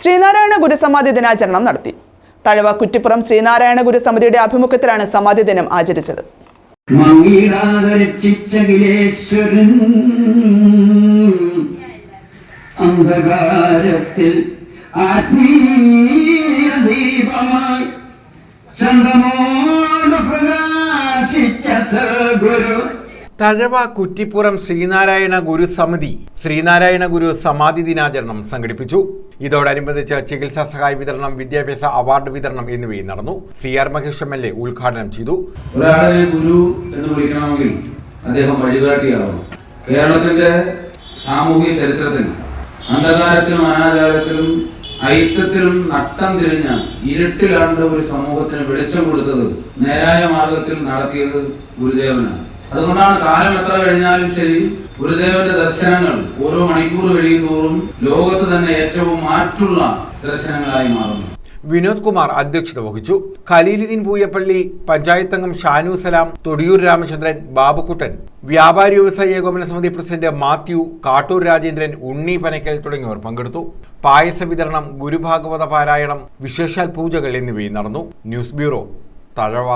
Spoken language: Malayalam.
ശ്രീനാരായണ ഗുരുസമാധി ദിനാചരണം നടത്തി. തഴവ കുറ്റിപ്പുറം ശ്രീനാരായണ ഗുരുസമിതിയുടെ ആഭിമുഖ്യത്തിലാണ് സമാധി ദിനം ആചരിച്ചത്. അന്ധകാരത്തിൽ ആത്മീയ ദീപമായി തഴവ കുറ്റിപ്പുറം ശ്രീനാരായണ ഗുരു സമിതി ശ്രീനാരായണ ഗുരു സമാധി ദിനാചരണം സംഘടിപ്പിച്ചു. ഇതോടനുബന്ധിച്ച് ചികിത്സാ സഹായ വിതരണം വിദ്യാഭ്യാസ അവാർഡ് വിതരണം എന്നിവയും നടന്നു. C R Mahesh M L A ഉദ്ഘാടനം ചെയ്തു. ഒരാളെ ഗുരു എന്ന് വിളിക്കണമെങ്കിൽ അദ്ദേഹം വഴികാട്ടിയാവണം. കേരളത്തിന്റെ സാമൂഹിക ചരിത്രത്തിൽ അന്ധകാരത്തിലും അനാചാരത്തിലും ഐക്യത്തിലും നട്ടം തിരിഞ്ഞ ഇരുട്ടിലാണ്ട് ഒരു സമൂഹത്തിന് വെളിച്ചം കൊടുത്തത് നേരായ മാർഗത്തിൽ നടത്തിയത് ഗുരുദേവനാണ്. അതുകൊണ്ടാണ് കാലം എത്ര കഴിഞ്ഞാലും ശരി ഗുരുദേവന്റെ ദർശനങ്ങൾ ഓരോ മണിക്കൂർ കഴിയുന്നതോറും ലോകത്ത് തന്നെ ഏറ്റവും മാറ്റുള്ള ദർശനങ്ങളായി മാറുന്നു. വിനോദ് കുമാർ അധ്യക്ഷത വഹിച്ചു. ഖലീലുദ്ദീൻ പൂയപ്പള്ളി പഞ്ചായത്തംഗം ഷാനു സലാം തൊടിയൂർ രാമചന്ദ്രൻ ബാബുക്കുട്ടൻ വ്യാപാരി വ്യവസായ ഏകോപന സമിതി പ്രസിഡന്റ് മാത്യു കാട്ടൂർ രാജേന്ദ്രൻ ഉണ്ണി പനക്കൽ തുടങ്ങിയവർ പങ്കെടുത്തു. പായസ വിതരണം ഗുരുഭാഗവത പാരായണം വിശേഷാൽ പൂജകൾ എന്നിവയും നടന്നു. News bureau Thazhava.